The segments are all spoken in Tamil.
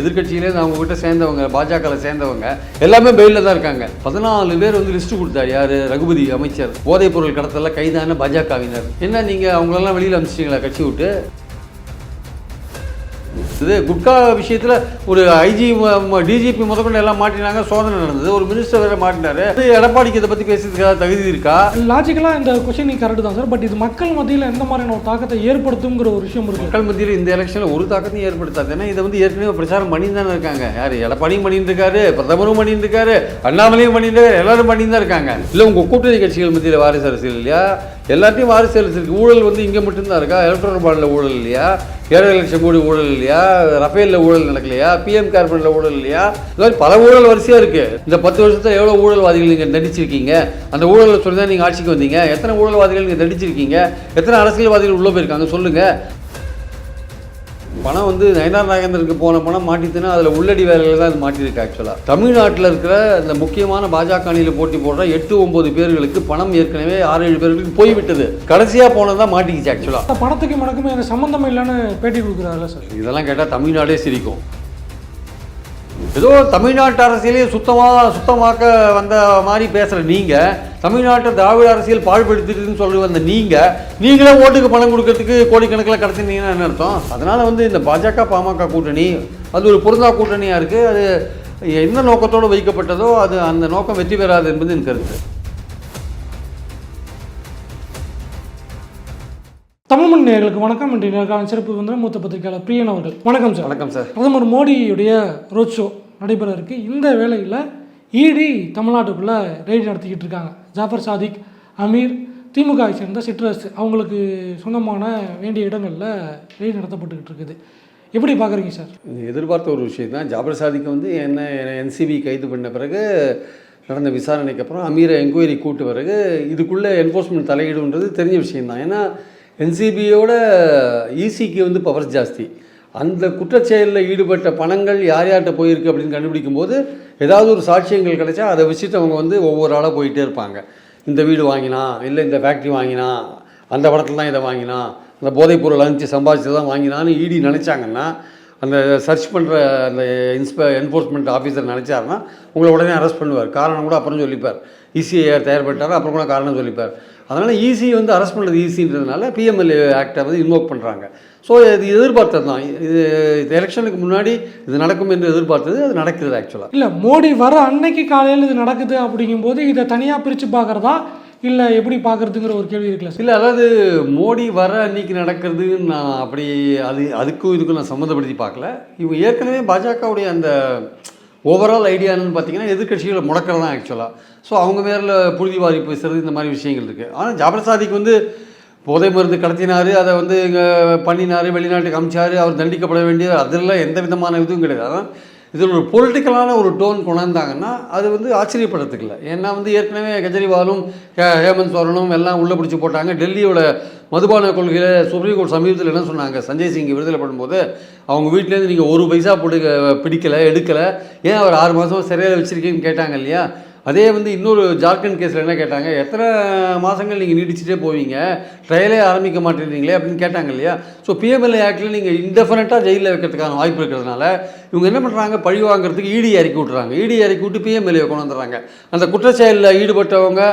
எதிர்க்கட்சியிலே அவங்க கிட்ட சேர்ந்தவங்க பாஜகவில் சேர்ந்தவங்க எல்லாமே பெயிலில் தான் இருக்காங்க. பதினாலு பேர் வந்து லிஸ்ட் கொடுத்தாரு யார்? ரகுபதி அமைச்சர். போதைப் பொருள் கடத்தல கைதான பாஜகவினர். என்ன நீங்கள் அவங்களெல்லாம் வெளியில் அனுப்பிச்சிட்டீங்களா? கட்சி விட்டு? இது குட்கா விஷயத்துல ஒரு ஐஜி டிஜிபி முதற்கொண்டு எல்லாம் மாட்டினாங்க சோதனை நடந்தது. ஒரு மினிஸ்டர் வேற மாட்டினாரு இது எடப்பாடிக்கு இதை பத்தி பேசுறதுக்காக தகுதி இருக்கா? லாஜிக்கலாக இந்த கொஸ்டின் கரெக்டு தான் சார் பட் இது மக்கள் மத்தியில் எந்த மாதிரியான ஒரு தாக்கத்தை ஏற்படுத்துங்கிற ஒரு விஷயம் இருக்கு. மக்கள் மத்தியில் இந்த எலெக்ஷன்ல ஒரு தாக்கத்தையும் ஏற்படுத்தாது. ஏன்னா இதை வந்து ஏற்கனவே பிரச்சாரம் பண்ணி தானே இருக்காங்க. யார்? எடப்பாடியும் பண்ணிட்டு இருக்காரு பிரதமரும் பண்ணிட்டு இருக்காரு அண்ணாமலையும் பண்ணிட்டு இருக்காரு எல்லாரும் பண்ணி தான் இருக்காங்க. இல்லை உங்க கூட்டணி கட்சிகள் மத்தியில் வாரிசு அரசியல் இல்லையா? எல்லாத்தையும் வாரிசு அளிச்சிருக்கு ஊழல் வந்து இங்கே மட்டும்தான் இருக்கா? எலக்ட்ரானிக் பாண்டில் ஊழல் இல்லையா? ஏழரை லட்சம் கோடி ஊழல் இல்லையா? ரஃபேலில் ஊழல் நடக்கலையா? பிஎம் கார்பனில் ஊழல் இல்லையா? இந்த மாதிரி பல ஊழல் வரிசையாக இருக்குது இந்த பத்து வருஷத்தில் எவ்வளோ ஊழல்வாதிகள் நீங்கள் நடிச்சிருக்கீங்க? அந்த ஊழலை சொல்லி தான் நீங்கள் ஆட்சிக்கு வந்தீங்க. எத்தனை ஊழல்வாதிகள் நீங்கள் நடிச்சிருக்கீங்க? எத்தனை அரசியல்வாதிகள் உள்ளே போயிருக்காங்க? சொல்லுங்கள் பணம் வந்து நயனார் நாகேந்திரனுக்கு போன பணம் மாட்டிச்சுன்னா அதில் உள்ளடி வேலையில் தான் அது மாட்டியிருக்கு ஆக்சுவலாக தமிழ்நாட்டில் இருக்கிற இந்த முக்கியமான பாஜக அணியில் போட்டி போடுற எட்டு ஒன்பது பேர்களுக்கு பணம் ஏற்கனவே ஆறு ஏழு பேர்களுக்கு போய்விட்டது. கடைசியாக போனதான் மாட்டிக்கிச்சு ஆக்சுவலாக அந்த பணத்துக்கு மனக்குமே எனக்கு சம்மந்தம் இல்லைன்னு பேட்டி கொடுக்குறாருல சார். இதெல்லாம் கேட்டால் தமிழ்நாடே சிரிக்கும். ஏதோ தமிழ்நாட்டு அரசியலே சுத்தமாக சுத்தமாக்க வந்த மாதிரி பேசுகிற நீங்கள் தமிழ்நாட்டை திராவிட அரசியல் பாழ்படுத்திட்டுன்னு சொல்லி வந்த நீங்கள் நீங்களே ஓட்டுக்கு பணம் கொடுக்கறதுக்கு கோடிக்கணக்கில் கடத்தினீங்கன்னா என்ன அர்த்தம்? அதனால் வந்து இந்த பாஜக பாமக கூட்டணி அது ஒரு பொருந்தா கூட்டணியாக இருக்குது அது என்ன நோக்கத்தோடு வைக்கப்பட்டதோ அது அந்த நோக்கம் வெற்றி பெறாது என்பது என் கருத்து. தமிழ்மண் நேயர்களுக்கு வணக்கம். இன்றைய நேர்காணல் சிறப்பு வந்து மூத்த பத்திரிகையாளர் பிரியன் அவர்கள். வணக்கம் சார். வணக்கம் சார். பிரதமர் மோடியுடைய ரோட் ஷோ நடைபெற இருக்கு. இந்த வேளையில் இடி தமிழ்நாட்டுக்குள்ளே ரெய்டு நடத்திக்கிட்டு இருக்காங்க. ஜாஃபர் சாதிக் அமீர் திமுகவை சேர்ந்த சிட்ரஸ் அவங்களுக்கு சொந்தமான வேண்டிய இடங்களில் ரெய்டு நடத்தப்பட்டுக்கிட்டு இருக்குது. எப்படி பார்க்குறீங்க சார்? இது எதிர்பார்த்த ஒரு விஷயம் தான் ஜாபர் சாதிக்கு வந்து என்ன என்சிபி கைது பண்ண பிறகு நடந்த விசாரணைக்கு அப்புறம் அமீரை என்கொயரி கூட்டு பிறகு இதுக்குள்ளே என்ஃபோர்ஸ்மெண்ட் தலையிடுன்றது தெரிஞ்ச விஷயம்தான். ஏன்னா என்சிபியோட இசிக்கு வந்து பவர் ஜாஸ்தி. அந்த குற்றச்செயலில் ஈடுபட்ட பணங்கள் யார் யார்கிட்ட போயிருக்கு அப்படின்னு கண்டுபிடிக்கும் போது ஏதாவது ஒரு சாட்சியங்கள் கிடைச்சா அதை வச்சுட்டு அவங்க வந்து ஒவ்வொரு ஆளாக போயிட்டே இருப்பாங்க. இந்த வீடு வாங்கினா இல்லை இந்த ஃபேக்ட்ரி வாங்கினா அந்த படத்தில் தான் இதை வாங்கினா அந்த போதைப்பொருள் அனுப்பிச்சு சம்பாதிச்சு தான் வாங்கினான்னு இடி நினச்சாங்கன்னா அந்த சர்ச் பண்ணுற அந்த இன்ஸ்பெ என்ஃபோர்ஸ்மெண்ட் ஆஃபீஸர் நினச்சாருன்னா உங்களை உடனே அரெஸ்ட் பண்ணுவார். காரணம் கூட அப்புறம் சொல்லிப்பார். இசிஐ தயார் பண்ணிட்டார் அப்புறம் கூட காரணம் சொல்லிப்பார். அதனால் ஈஸி வந்து அரெஸ்ட் பண்ணுறது ஈஸின்றதுனால பிஎம்எல்ஏ ஆக்டை வந்து இன்வோக் பண்ணுறாங்க ஸோ இது எதிர்பார்த்தது தான். இது இது எலெக்ஷனுக்கு முன்னாடி இது நடக்கும் என்று எதிர்பார்த்தது அது நடக்குது ஆக்சுவலாக இல்லை மோடி வர அன்னைக்கு காலையில் இது நடக்குது அப்படிங்கும்போது இதை தனியாக பிரித்து பார்க்குறதா இல்லை எப்படி பார்க்குறதுங்கிற ஒரு கேள்வி இருக்குல்ல இல்லை அதாவது மோடி வர அன்னைக்கு நடக்கிறது நான் அப்படி அது அதுக்கும் இதுக்கும் நான் சம்மந்தப்படுத்தி பார்க்கல. இவங்க ஏற்கனவே பாஜகவுடைய அந்த ஓவரால் ஐடியா என்னன்னு பார்த்தீங்கன்னா எதிர்கட்சிகளை முடக்கிறது தான் ஆக்சுவலாக ஸோ அவங்க மேலே புழுதி வாரி பேசுறது இந்த மாதிரி விஷயங்கள் இருக்குது ஆனால் ஜாபர்சாதிக்கு வந்து போதை மருந்து கடத்தினார் அதை வந்து இங்கே பண்ணினார் வெளிநாட்டுக்கு அமிச்சார் அவர் தண்டிக்கப்பட வேண்டியது அதெல்லாம் எந்த விதமான இதுவும் கிடையாது. ஆனால் இதில் ஒரு பொலிட்டிக்கலான ஒரு டோன் கொண்டாந்தாங்கன்னா அது வந்து ஆச்சரியப்படுறதுக்கு இல்லை ஏன்னா வந்து ஏற்கனவே கெஜ்ரிவாலும் ஹேமந்த் சோரனும் எல்லாம் உள்ளே பிடிச்சி போட்டாங்க. டெல்லியோட மதுபான கொள்கையில் சுப்ரீம் கோர்ட் சமீபத்தில் என்ன சொன்னாங்க? சஞ்சய் சிங் விடுதலை பண்ணும்போது அவங்க வீட்டிலேருந்து நீங்கள் ஒரு பைசா போட்டு பிடிக்கலை எடுக்கலை. ஏன் அவர் ஆறு மாதம் சிறையில் வச்சுருக்கீங்கன்னு கேட்டாங்க இல்லையா? அதே வந்து இன்னொரு ஜார்க்கண்ட் கேஸில் என்ன கேட்டாங்க? எத்தனை மாதங்கள் நீங்கள் நீடிச்சிட்டே போவீங்க? ட்ரையலே ஆரம்பிக்க மாட்டேங்கிறீங்களே அப்படின்னு கேட்டாங்க இல்லையா? ஸோ பிஎம்எல்ஏ ஆக்டில் நீங்கள் இன்டெஃபினட்டாக ஜெயிலில் வைக்கிறதுக்கான வாய்ப்பு இருக்கிறதுனால இவங்க என்ன பண்ணுறாங்க பழி வாங்குறதுக்கு இடி இறக்கி விட்றாங்க இடி இறக்கி விட்டு பிஎம்எல்ஏ கொண்டு வந்துடுறாங்க. அந்த குற்றச்செயலில் ஈடுபட்டவங்க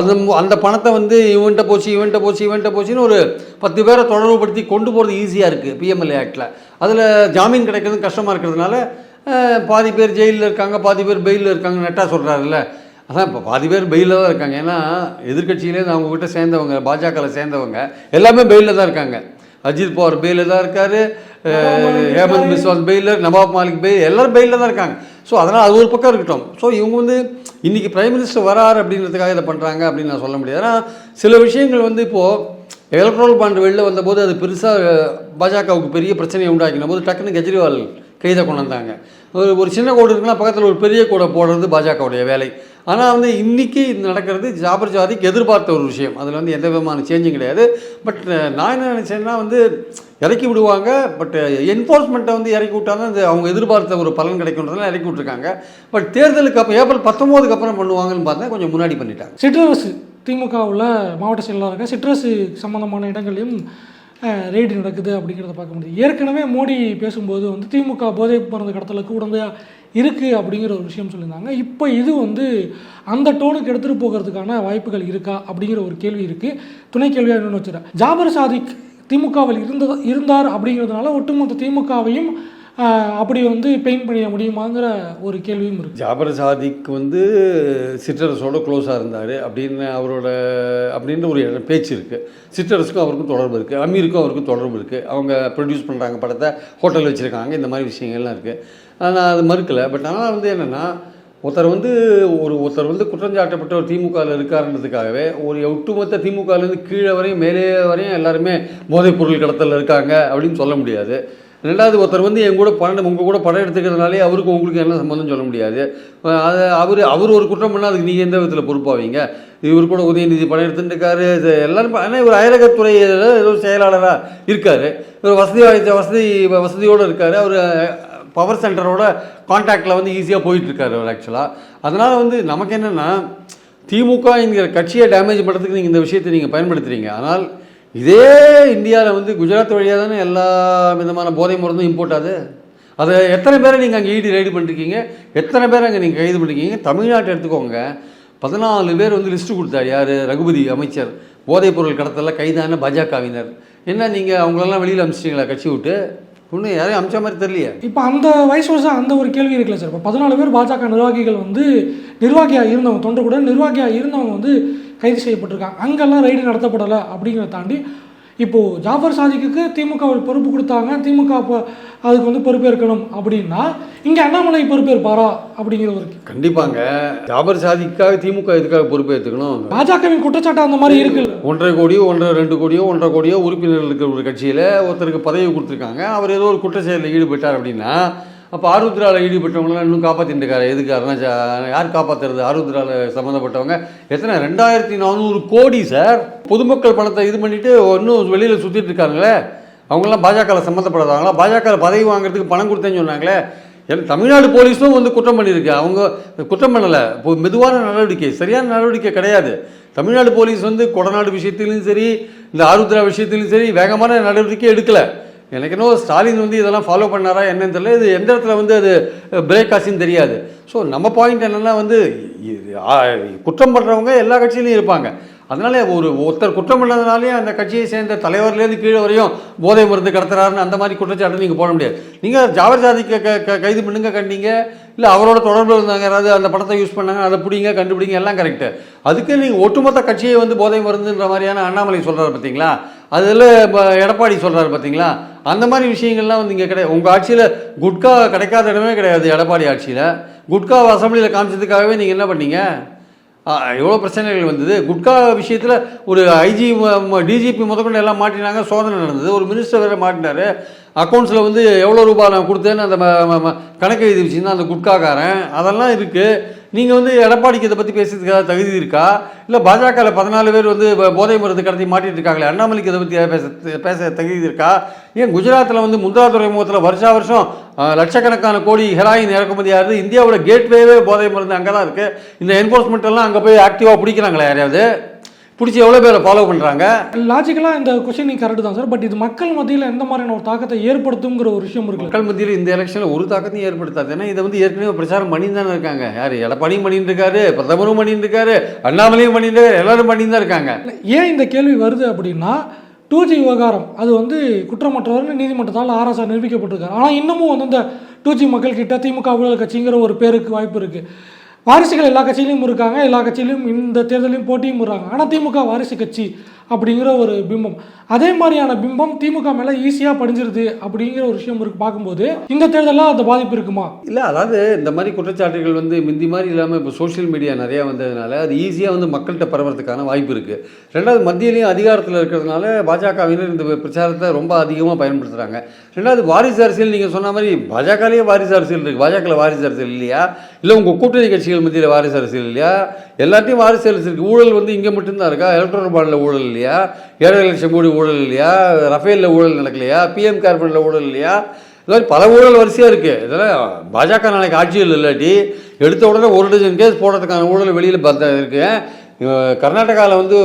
அந்த அந்த பணத்தை வந்து இவன்ட்ட போச்சு இவன்ட்ட போச்சு இவன்ட்ட போச்சுன்னு ஒரு பத்து பேரை தொடர்புபடுத்தி கொண்டு போகிறது ஈஸியாக இருக்குது பிஎம்எல்ஏ ஆக்டில் அதில் ஜாமீன் கிடைக்கிறது கஷ்டமாக இருக்கிறதுனால பாதி பேர் ஜெயிலில் இருக்காங்க பாதி பேர் பெயிலில் இருக்காங்க நெட்டாக சொல்கிறாருல்ல அதான் இப்போ பாதி பேர் பெயிலில் தான் இருக்காங்க. ஏன்னா எதிர்க்கட்சியிலே அவங்க கிட்ட சேர்ந்தவங்க பாஜகவில் சேர்ந்தவங்க எல்லாமே பெயிலில் தான் இருக்காங்க. அஜித் பவார் பெயிலில் தான் இருக்காரு ஹேமந்த் பிஸ்வாஸ் பெயிலர் நவாப் மாலிக் பெயில் எல்லாரும் பெயிலில் தான் இருக்காங்க. ஸோ அதனால் அது ஒரு பக்கம் இருக்கட்டும். ஸோ இவங்க வந்து இன்றைக்கி பிரைம் மினிஸ்டர் வராரு அப்படின்றதுக்காக இதை பண்ணுறாங்க அப்படின்னு நான் சொல்ல முடியாது. ஏன்னா சில விஷயங்கள் வந்து இப்போது எலக்ட்ரல் பாண்ட் வெளில வந்தபோது அது பெருசாக பாஜகவுக்கு பெரிய பிரச்சனையை உண்டாக்கின போது டக்குன்னு கெஜ்ரிவால் கைதை கொண்டு வந்தாங்க. ஒரு ஒரு சின்ன கோடு இருக்குன்னா பக்கத்தில் ஒரு பெரிய கோடை போடுறது பாஜகவுடைய வேலை. ஆனால் வந்து இன்றைக்கி இது நடக்கிறது ஜாபர் ஜாதிக்கு எதிர்பார்த்த ஒரு விஷயம். அதில் வந்து எந்த விதமான சேஞ்சும் கிடையாது. பட் நான் என்ன நினச்சேன்னா வந்து இறக்கி விடுவாங்க பட் என்ஃபோர்ஸ்மெண்ட்டை வந்து இறக்கி விட்டால் தான் அவங்க எதிர்பார்த்த ஒரு பலன் கிடைக்குன்றதெல்லாம் இறக்கி விட்ருக்காங்க பட் தேர்தலுக்கு அப்புறம் ஏப்ரல் பத்தொம்போதுக்கு அப்புறம் பண்ணுவாங்கன்னு பார்த்தா கொஞ்சம் முன்னாடி பண்ணிட்டாங்க. சிட்ரஸ் திமுகவில் மாவட்ட செயலாளராக சிட்ரஸ் சம்மந்தமான இடங்களையும் ரெய்டு நடக்குது அப்படிங்கிறத பார்க்க முடியுது. ஏற்கனவே மோடி பேசும்போது வந்து திமுக போதை மருந்து கடத்தலுக்கு உடந்தையாக இருக்குது அப்படிங்கிற ஒரு விஷயம் சொல்லியிருந்தாங்க. இப்போ இது வந்து அந்த டோனுக்கு எடுத்துகிட்டு போகிறதுக்கான வாய்ப்புகள் இருக்கா அப்படிங்கிற ஒரு கேள்வி இருக்குது துணை கேள்வியாக இன்னொன்று வச்சுறேன் ஜாபர் சாதிக் திமுகவில் இருந்த இருந்தார் அப்படிங்கிறதுனால ஒட்டுமொத்த திமுகவையும் அப்படி வந்து பெயிண்ட் பண்ணிட முடியுமாங்கிற ஒரு கேள்வியும் இருக்குது ஜாபர் சாதிக்கு வந்து சிற்றரசோட க்ளோஸாக இருந்தார். அப்படின்னு அவரோட அப்படின்ற ஒரு பேச்சு இருக்குது சிற்றரசுக்கும் அவருக்கும் தொடர்பு இருக்குது அமீருக்கும் அவருக்கும் தொடர்பு இருக்குது அவங்க ப்ரொடியூஸ் பண்ணுறாங்க படத்தை ஹோட்டல் வச்சுருக்காங்க. இந்த மாதிரி விஷயங்கள்லாம் இருக்குது நான் அது மறுக்கலை. பட் ஆனால் வந்து என்னென்னா ஒருத்தர் வந்து ஒரு ஒருத்தர் வந்து குற்றஞ்சாட்டப்பட்ட ஒரு திமுகவில் இருக்காருன்றதுக்காகவே ஒரு ஒட்டுமொத்த திமுகலேருந்து கீழே வரையும் மேலே வரையும் எல்லாருமே போதைப் பொருள் கடத்தலில் இருக்காங்க அப்படின்னு சொல்ல முடியாது. ரெண்டாவது ஒருத்தர் வந்து என் கூட படம் உங்கள் கூட படம் எடுத்துக்கிறதுனாலே அவருக்கு உங்களுக்கு என்ன சம்மந்தம் சொல்ல முடியாது. அதை அது அவர் அவர் ஒரு குற்றம் பண்ணால் அதுக்கு நீங்கள் எந்த விதத்தில் பொறுப்பாவீங்க? இவர் கூட உதயநிதி படம் எடுத்துட்டுருக்காரு இது எல்லாரும் ஆனால் இவர் அயலகத்துறை ஏதோ செயலாளராக இருக்கார். இவர் வசதி வசதி வசதியோடு இருக்கார். அவர் பவர் சென்டரோட கான்டாக்டில் வந்து ஈஸியாக போயிட்டுருக்காரு அவர் ஆக்சுவலாக அதனால் வந்து நமக்கு என்னென்னா திமுக என்கிற கட்சியை டேமேஜ் பண்ணுறதுக்கு நீங்கள் இந்த விஷயத்தை நீங்கள் பயன்படுத்துகிறீங்க ஆனால் இதே இந்தியாவில் வந்து குஜராத் வழியாக தானே எல்லா விதமான போதை மருந்தும் இம்போர்ட் ஆகுது? அதை எத்தனை பேரை நீங்கள் அங்கே ஈடு ரைடு பண்ணிருக்கீங்க? எத்தனை பேரை அங்கே நீங்கள் கைது பண்ணிருக்கீங்க? தமிழ்நாட்டை எடுத்துக்கோங்க. பதினாலு பேர் வந்து லிஸ்ட்டு கொடுத்தார் யார்? ரகுபதி அமைச்சர். போதைப் பொருள் கடத்தலில் கைதான பாஜகவினர். என்ன நீங்கள் அவங்களெல்லாம் வெளியில் அமிச்சிட்டிங்களா கட்சி விட்டு? ஒன்றும் யாரையும் அமிச்ச மாதிரி தெரியலையே. இப்போ அந்த வயசு வருஷம் அந்த ஒரு கேள்வி இருக்குல்ல சார். இப்போ பதினாலு பேர் பாஜக நிர்வாகிகள் வந்து நிர்வாகியாக இருந்தவங்க தொண்டர் கூட நிர்வாகியாக இருந்தவங்க வந்து கைது செய்யப்பட்டிருக்காங்க. அங்கெல்லாம் ரைடு நடத்தப்படலை அப்படிங்கிறத தாண்டி இப்போது ஜாஃபர் சாதிக்கு திமுக ஒரு பொறுப்பு கொடுத்தாங்க. திமுக அப்போ அதுக்கு வந்து பொறுப்பேற்கணும் அப்படின்னா இங்கே அண்ணாமலை பொறுப்பேற்பாரா அப்படிங்கிற ஒரு கண்டிப்பாங்க. ஜாபர் சாதிக்காக திமுக எதுக்காக பொறுப்பேற்றுக்கணும்? பாஜகவின் குற்றச்சாட்டு அந்த மாதிரி இருக்குல்ல. ஒன்றரை கோடியோ ஒன்றரை ரெண்டு கோடியோ ஒன்றரை கோடியோ உறுப்பினர்கள் இருக்கிற ஒரு கட்சியில் ஒருத்தருக்கு பதவி கொடுத்துருக்காங்க. அவர் ஏதோ ஒரு குற்ற செயலில் ஈடுபட்டார் அப்படின்னா அப்போ ஆருத்ராவில் ஈடுபட்டவங்களாம் இன்னும் காப்பாற்றிட்டு இருக்காரு எதுக்கு அருணாச்சா யார் காப்பாற்றுறது ஆருத்ராவில் சம்மந்தப்பட்டவங்க எத்தனை? ரெண்டாயிரத்தி நானூறு கோடி சார். பொதுமக்கள் பணத்தை இது பண்ணிவிட்டு இன்னும் வெளியில் சுற்றிட்டு இருக்காங்களே. அவங்களாம் பாஜகவில் சம்மந்தப்படாதாங்களா பாஜகவில் பதவி வாங்குறதுக்கு பணம் கொடுத்தேன்னு சொன்னாங்களே. ஏன்னா தமிழ்நாடு போலீஸும் வந்து குற்றம் பண்ணியிருக்கு. அவங்க குற்றம் பண்ணலை. இப்போ மெதுவான நடவடிக்கை. சரியான நடவடிக்கை கிடையாது. தமிழ்நாடு போலீஸ் வந்து கொடநாடு விஷயத்திலும் சரி இந்த ஆருத்ரா விஷயத்திலும் சரி வேகமான நடவடிக்கை எடுக்கலை. எனக்கு இன்னும் ஸ்டாலின் வந்து இதெல்லாம் ஃபாலோ பண்ணாரா என்னன்னு தெரியல. இது எந்த இடத்துல வந்து அது பிரேக் ஆச்சுன்னு தெரியாது. ஸோ நம்ம பாயிண்ட் என்னென்னா வந்து குற்றம் பண்ணுறவங்க எல்லா கட்சியிலையும் இருப்பாங்க. அதனால ஒரு ஒருத்தர் குற்றம் பண்ணதுனாலே அந்த கட்சியை சேர்ந்த தலைவர்லேருந்து கீழே வரையும் போதை மருந்து கடத்துறாருன்னு அந்த மாதிரி குற்றச்சாட்டு நீங்கள் போட முடியாது. நீங்கள் ஜாவர் ஜாதிக்க க கைது பண்ணுங்க கண்டீங்க. இல்லை அவரோட தொடர்பில் இருந்தாங்க யாராவது அந்த படத்தை யூஸ் பண்ணாங்க அதை பிடிங்க கண்டுபிடிங்க எல்லாம் கரெக்டு அதுக்கு நீங்கள் ஒட்டுமொத்த கட்சியை வந்து போதை மருந்துன்ற மாதிரியான அண்ணாமலை சொல்கிறார் பார்த்தீங்களா? அதில் இப்போ எடப்பாடி சொல்கிறாரு பார்த்தீங்களா அந்த மாதிரி விஷயங்கள்லாம் வந்து இங்கே கிடையாது உங்கள் ஆட்சியில் குட்கா கிடைக்காத இடமே கிடையாது எடப்பாடி ஆட்சியில். குட்காவை அசம்பிளியில் காமிச்சதுக்காகவே நீங்கள் என்ன பண்ணீங்க? எவ்வளோ பிரச்சனைகள் வந்தது? குட்கா விஷயத்தில் ஒரு ஐஜி டிஜிபி முதற்கொண்டு எல்லாம் மாட்டினாங்க சோதனை நடந்தது. ஒரு மினிஸ்டர் வேறு மாட்டினாரு. அக்கௌண்ட்ஸில் வந்து எவ்வளோ ரூபாய் நான் கொடுத்தேன்னு அந்த கணக்கு எழுதி வச்சுருந்தா அந்த குட்காக்காரன். அதெல்லாம் இருக்குது நீங்கள் வந்து எடப்பாடிக்கு இதை பற்றி பேசுறதுக்காக தகுதி இருக்கா? இல்லை பாஜகவில் பதினாலு பேர் வந்து போதை மருந்து கடத்தி மாட்டிட்டு இருக்காங்களே அண்ணாமலைக்கு இதை பற்றி பேச பேச தகுதி இருக்கா? ஏன் குஜராத்தில் வந்து முந்திரா துறைமுகத்தில் வருஷா வருஷம் லட்சக்கணக்கான கோடி ஹெராயின் இறக்குமதி ஆகுது. இந்தியாவோட கேட்வேவே போதை மருந்து அங்கே தான் இருக்குது இந்த என்ஃபோர்ஸ்மெண்ட் எல்லாம் அங்கே போய் ஆக்டிவாக பிடிக்கிறாங்களே யாரையாவது? பிடிச்சி எவ்வளோ பேரை ஃபாலோ பண்ணுறாங்க லாஜிக்கலாக இந்த கொஸ்டின் கரெக்ட் தான் சார் பட் இது மக்கள் மத்தியில் எந்த மாதிரியான ஒரு தாக்கத்தை ஏற்படுத்துங்கிற ஒரு விஷயம் இருக்குல்ல. மக்கள் மத்தியில் இந்த எலெக்ஷனில் ஒரு தாக்கத்தையும் ஏற்படுத்தாது. ஏன்னா இதை வந்து ஏற்கனவே பிரச்சாரம் பண்ணி தானே இருக்காங்க. யார்? எடப்பாடியும் பண்ணிட்டு இருக்காரு பிரதமரும் பண்ணிட்டு இருக்காரு அண்ணாமலையும் பண்ணிட்டு இருக்காரு எல்லாரும் பண்ணிட்டு தான் இருக்காங்க. ஏன் இந்த கேள்வி வருது அப்படின்னா டூ ஜி விவகாரம் அது வந்து குற்றமற்றவர்னு நீதிமன்றத்தால் ஆராசா நிரூபிக்கப்பட்டிருக்காரு ஆனால் இன்னமும் வந்து இந்த டூ ஜி மக்கள் கிட்ட திமுக ஊழல் கட்சிங்கிற ஒரு பேருக்கு வாய்ப்பு இருக்கு. வாரிசுகள் எல்லா கட்சியிலையும் இருக்காங்க. எல்லா கட்சியிலையும் இந்த தேர்தலையும் போட்டியும் இருக்காங்க ஆனால் திமுக வாரிசு கட்சி அப்படிங்கிற ஒரு பிம்பம். அதே மாதிரியான பிம்பம் திமுக மேலே ஈஸியாக படிஞ்சிருது அப்படிங்கிற ஒரு விஷயம் இருக்கு பார்க்கும்போது இந்த தேர்தலில் அந்த பாதிப்பு இருக்குமா? இல்லை அதாவது இந்த மாதிரி குற்றச்சாட்டுகள் வந்து முந்தி மாதிரி இல்லாமல் இப்போ சோஷியல் மீடியா நிறையா வந்ததுனால அது ஈஸியாக வந்து மக்கள்கிட்ட பரவறதுக்கான வாய்ப்பு இருக்குது ரெண்டாவது மத்தியிலையும் அதிகாரத்தில் இருக்கிறதுனால பாஜகவினர் இந்த பிரச்சாரத்தை ரொம்ப அதிகமாக பயன்படுத்துகிறாங்க ரெண்டாவது வாரிசு அரசியல் நீங்கள் சொன்ன மாதிரி பாஜகலேயே வாரிசு அரசியல் இருக்குது பாஜகவில் வாரிசு அரசியல் இல்லையா? இல்லை உங்கள் கூட்டணி கட்சிகள் மத்தியில் வாரிசு அரசியல் இல்லையா? எல்லாத்தையும் வாரிசு அரசியல் இருக்குது ஊழல் வந்து இங்கே மட்டும்தான் இருக்கா? எலக்ட்ரானிக் பாண்டில் ஊழல் இல்லையா? இல்லையா ஏழரை லட்சம் கோடி ஊழல் இல்லையா ரஃபேலில் ஊழல் நடக்கலையா? பிஎம் கார்பனில் ஊழல் இல்லையா? இது மாதிரி பல ஊழல் வரிசையாக இருக்குது இதெல்லாம் பாஜக நாளைக்கு ஆட்சியில் இல்லாட்டி எடுத்த உடனே ஒரு டஜன் கேஸ் போடுறதுக்கான ஊழல் வெளியில் பார்த்தா இருக்கு. கர்நாடகாவில் வந்து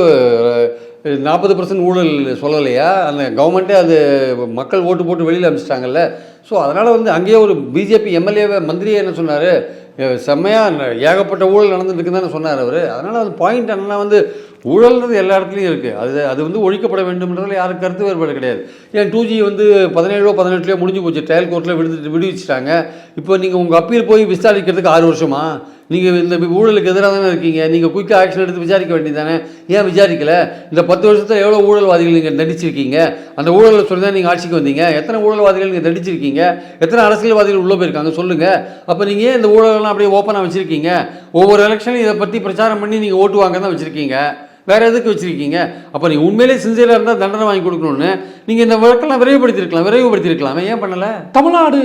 நாற்பது பர்சன்ட் ஊழல் சொல்லலையா? அந்த கவர்மெண்ட்டே அது மக்கள் ஓட்டு போட்டு வெளியில் அனுப்பிச்சிட்டாங்கல்ல. ஸோ அதனால் வந்து அங்கேயே ஒரு பிஜேபி எம்எல்ஏவை மந்திரியே என்ன சொன்னார்? செம்மையாக ஏகப்பட்ட ஊழல் நடந்துட்டுருக்கு தானே சொன்னார் அவர். அதனால் அந்த பாயிண்ட் என்னென்னா வந்து ஊழல்ன்றது எல்லா இடத்துலையும் இருக்குது அது அது வந்து ஒழிக்கப்பட வேண்டும்ன்றதுல யாரும் கருத்து வேறுபாடு கிடையாது. ஏன் டூ ஜி வந்து பதினேழோ பதினெட்டுலையோ முடிஞ்சு போச்சு. ட்ரையல் கோர்ட்டில் விடுத்து விடுவிச்சிட்டாங்க. இப்போ நீங்கள் உங்கள் அப்பீல் போய் விசாரிக்கிறதுக்கு ஆறு வருஷமா? நீங்கள் இந்த ஊழலுக்கு எதிராக தானே இருக்கீங்க? நீங்கள் குயிக்காக ஆக்ஷன் எடுத்து விசாரிக்க வேண்டியதானே ஏன் விசாரிக்கல? இந்த பத்து வருஷத்தில் எவ்வளோ ஊழல்வாதிகள் நீங்கள் தண்டிச்சிருக்கீங்க? அந்த ஊழலை சொல்லி தான் நீங்கள் ஆட்சிக்கு வந்தீங்க. எத்தனை ஊழல்வாதிகள் நீங்கள் தண்டிச்சிருக்கீங்க? எத்தனை அரசியல்வாதிகள் உள்ளே போயிருக்காங்க? சொல்லுங்கள் அப்போ நீங்கள் ஏன் இந்த ஊழலெல்லாம் அப்படியே ஓப்பனாக வச்சுருக்கீங்க? ஒவ்வொரு எலெக்ஷனும் இதை பற்றி பிரச்சாரம் பண்ணி நீங்கள் ஓட்டு வாங்க தான் வச்சுருக்கீங்க. வேறு எதுக்கு வச்சுருக்கீங்க? அப்போ நீங்கள் உண்மையிலே சின்சியராக இருந்தால் தண்டனை வாங்கி கொடுக்கணும்னு நீங்கள் இந்த வழக்கெல்லாம் விரைவுபடுத்திருக்கலாம். விரைவுபடுத்தியிருக்கலாமே ஏன் பண்ணலை? தமிழ்நாடு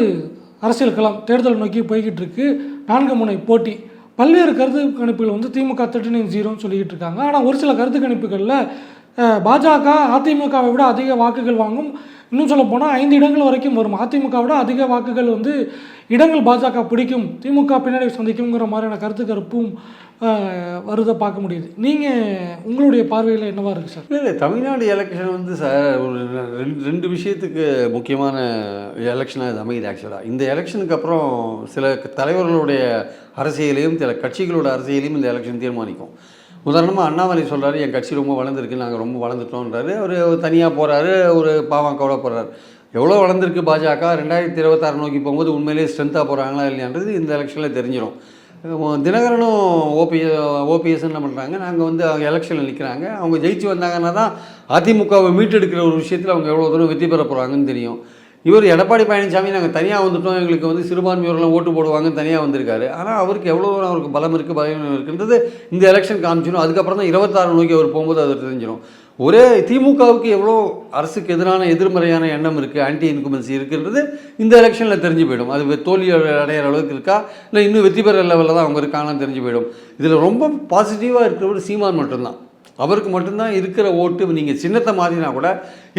அரசியல் களம் தேர்தல் நோக்கி போய்கிட்டு இருக்கு. நான்கு முனை போட்டி. பல்வேறு கருத்து கணிப்புகள் வந்து திமுக தேர்ட்டி நைன் ஜீரோன்னு சொல்லிக்கிட்டு இருக்காங்க. ஆனால் ஒரு சில கருத்து கணிப்புகளில் பாஜக அதிமுகவை விட அதிக வாக்குகள் வாங்கும். இன்னும் சொல்ல போனால் ஐந்து இடங்கள் வரைக்கும் வரும். அதிமுக விட அதிக வாக்குகள் வந்து இடங்கள் பாஜக பிடிக்கும். திமுக பின்னாடி சந்திக்குங்கிற மாதிரியான கருத்து கருப்பும் வருதை பார்க்க முடியுது. நீங்கள் உங்களுடைய பார்வையில் என்னவாக இருக்குது சார்? இல்லை இல்லை. தமிழ்நாடு எலெக்ஷன் வந்து சார் ஒரு ரெண்டு ரெண்டு விஷயத்துக்கு முக்கியமான எலெக்ஷனாக இது அமையுது ஆக்சுவலாக இந்த எலெக்ஷனுக்கு அப்புறம் சில தலைவர்களுடைய அரசியலையும் சில கட்சிகளோட அரசியலையும் இந்த எலெக்ஷன் தீர்மானிக்கும். உதாரணமாக அண்ணாமலை சொல்கிறாரு என் கட்சி ரொம்ப வளர்ந்துருக்கு நாங்கள் ரொம்ப வளர்ந்துட்டோன்றாரு அவர் தனியாக போகிறாரு ஒரு பாமகவோட போகிறாரு எவ்வளோ வளர்ந்துருக்கு பாஜக? ரெண்டாயிரத்தி இருபத்தாறு நோக்கி போகும்போது உண்மையிலேயே ஸ்ட்ரென்த்தாக போகிறாங்களா இல்லையான்றது இந்த எலெக்ஷனில் தெரிஞ்சிடும் தினகரனும் ஓபி ஓபிஎஸ் என்ன பண்ணுறாங்க நாங்கள் வந்து அவங்க எலெக்ஷனில் நிற்கிறாங்க அவங்க ஜெயிச்சு வந்தாங்கன்னா தான் அதிமுகவை மீட்டெடுக்கிற ஒரு விஷயத்தில் அவங்க எவ்வளோ தூரம் வெற்றி பெற போகிறாங்கன்னு தெரியும். இவர் எடப்பாடி பழனிசாமி நாங்கள் தனியாக வந்துட்டோம். எங்களுக்கு வந்து சிறுபான்மையோரெலாம் ஓட்டு போடுவாங்கன்னு தனியாக வந்திருக்காரு. ஆனால் அவருக்கு எவ்வளோ அவருக்கு பலம் இருக்குது பலம் இருக்குன்றது இந்த எலெக்ஷன் காமிச்சிடும் அதுக்கப்புறம் தான் இருபத்தாறு நோக்கி அவர் போகும்போது அது தெரிஞ்சிடும் ஒரே திமுகவுக்கு எவ்வளோ அரசுக்கு எதிரான எதிர்மறையான எண்ணம் இருக்குது ஆன்டி இன்குமென்சி இருக்குன்றது இந்த எலெக்ஷனில் தெரிஞ்சு போயிடும். அது தோல்வி அடையிற அளவுக்கு இருக்கா? இல்லை இன்னும் வெற்றி பெற லெவலில் தான் அவங்க இருக்காங்கன்னு தெரிஞ்சு போயிடும். இதில் ரொம்ப பாசிட்டிவாக இருக்கிறவர் சீமான் மட்டும்தான். அவருக்கு மட்டும்தான் இருக்கிற ஓட்டு நீங்கள் சின்னத்தை மாற்றினா கூட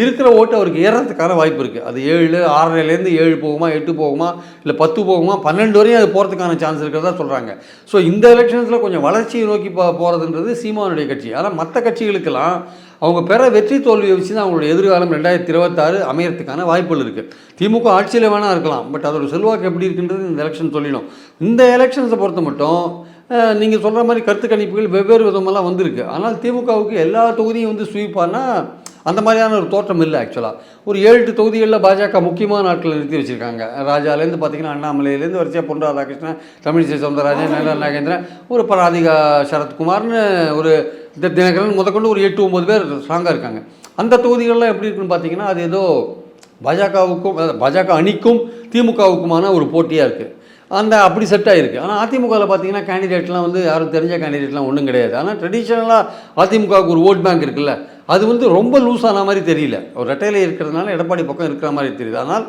இருக்கிற ஓட்டு அவருக்கு ஏறதுக்கான வாய்ப்பு இருக்குது அது ஏழு ஆறரைலேருந்து ஏழு போகுமா எட்டு போகுமா இல்லை பத்து போகுமா பன்னெண்டு வரையும் அது போகிறதுக்கான சான்ஸ் இருக்கிறதா சொல்கிறாங்க ஸோ இந்த எலெக்ஷன்ஸில் கொஞ்சம் வளர்ச்சியை நோக்கி போ போகிறதுன்றது சீமானுடைய கட்சி. ஆனால் மற்ற கட்சிகளுக்கெல்லாம் அவங்க பெற வெற்றி தோல்வியை வச்சு தான் அவங்களுடைய எதிர்காலம் ரெண்டாயிரத்தி இருபத்தாறு அமையறதுக்கான வாய்ப்புகள் இருக்குது திமுக ஆட்சியில் வேணால் இருக்கலாம் பட் அதோட செல்வாக்கு எப்படி இருக்குன்றது இந்த எலெக்ஷன் சொல்லிடும். இந்த எலெக்ஷன்ஸை பொறுத்த மட்டும் நீங்கள் சொல்கிற மாதிரி கருத்து கணிப்புகள் வெவ்வேறு விதமெல்லாம் வந்திருக்கு. ஆனால் திமுகவுக்கு எல்லா தொகுதியும் வந்து ஸ்வீப்பானா அந்த மாதிரியான ஒரு தோற்றம் இல்லை ஆக்சுவலாக ஒரு ஏழு எட்டு தொகுதிகளில் பாஜக முக்கியமான ஆட்களை நிறுத்தி வச்சுருக்காங்க. ராஜாலேருந்து பார்த்தீங்கன்னா அண்ணாமலையிலேருந்து வரிசையாக பொன் ராதாகிருஷ்ணன் தமிழிசை சவுந்தரராஜன் நேரா நாகேந்திரன் ஒரு பராதிகா சரத்குமார்னு ஒரு தினகரன் முதற்கொண்டு ஒரு எட்டு ஒம்பது பேர் ஸ்ட்ராங்காக இருக்காங்க. அந்த தொகுதிகள்லாம் எப்படி இருக்குன்னு பார்த்தீங்கன்னா அது ஏதோ பாஜகவுக்கும் பாஜக அணிக்கும் திமுகவுக்குமான ஒரு போட்டியாக இருக்குது அந்த அப்படி செட் ஆகிருக்கு ஆனால் அதிமுகவில் பார்த்தீங்கன்னா கேண்டிடேட்லாம் வந்து யாரும் தெரிஞ்ச கேண்டிடேட்லாம் ஒன்றும் கிடையாது. ஆனால் ட்ரெடிஷ்னலாக அதிமுகவுக்கு ஒரு ஓட் பேங்க் இருக்குல்ல அது வந்து ரொம்ப லூஸ் ஆன மாதிரி தெரியல. ஒரு ரெட்டையில் இருக்கிறதுனால எடப்பாடி பக்கம் இருக்கிற மாதிரி தெரியுது. ஆனால்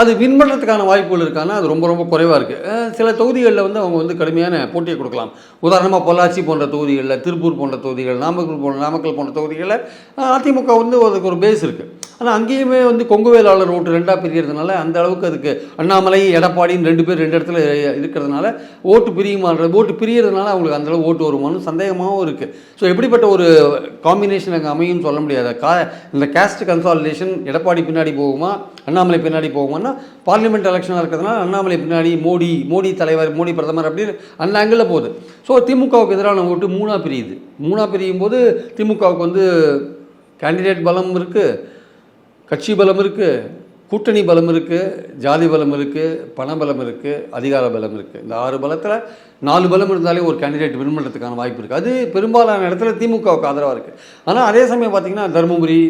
அது வின் பண்ணுறதுக்கான வாய்ப்புகள் இருக்கானா அது ரொம்ப ரொம்ப குறைவாக இருக்குது சில தொகுதிகளில் வந்து அவங்க வந்து கடுமையான போட்டியை கொடுக்கலாம். உதாரணமாக பொள்ளாச்சி போன்ற தொகுதிகளில் திருப்பூர் போன்ற தொகுதிகள் நாமக்கல் போன்ற நாமக்கல் போன்ற தொகுதிகளில் அதிமுக வந்து அதுக்கு ஒரு பேஸ் இருக்குது ஆனால் அங்கேயுமே வந்து கொங்கு வேளாளர் ஓட்டு ரெண்டாக பிரியறதுனால அந்த அளவுக்கு அதுக்கு அண்ணாமலை எடப்பாடின்னு ரெண்டு பேர் ரெண்டு இடத்துல இருக்கிறதுனால ஓட்டு பிரியுமான்ற ஓட்டு பிரியறதுனால அவங்களுக்கு அந்தளவு ஓட்டு வருமானு சந்தேகமாகவும் இருக்குது ஸோ எப்படிப்பட்ட ஒரு காம்பினேஷன் அங்கே அமையும் சொல்ல முடியாது. கா இந்த கேஸ்ட் கன்சாலிடேஷன் எடப்பாடி பின்னாடி போகுமா அண்ணாமலை பின்னாடி போகுமான்னா பார்லிமெண்ட் எலெக்ஷனாக இருக்கிறதுனால அண்ணாமலை பின்னாடி மோடி மோடி தலைவர் மோடி பிரதமர் அப்படின்னு அந்த ஆங்கிளில் போகுது. ஸோ திமுகவுக்கு எதிரான ஓட்டு மூணாக பிரியுது. மூணாக பிரியும் போது திமுகவுக்கு வந்து கேண்டிடேட் பலம் இருக்குது கட்சி பலம் இருக்குது கூட்டணி பலம் இருக்குது ஜாதி பலம் இருக்குது பண பலம் இருக்குது அதிகார பலம் இருக்குது இந்த ஆறு பலத்தில் நாலு பலம் இருந்தாலே ஒரு கேண்டிடேட் வின் பண்ணுறதுக்கான வாய்ப்பு இருக்குது அது பெரும்பாலான இடத்துல திமுகவுக்கு ஆதரவாக இருக்குது ஆனால் அதே சமயம் பார்த்திங்கன்னா தருமபுரி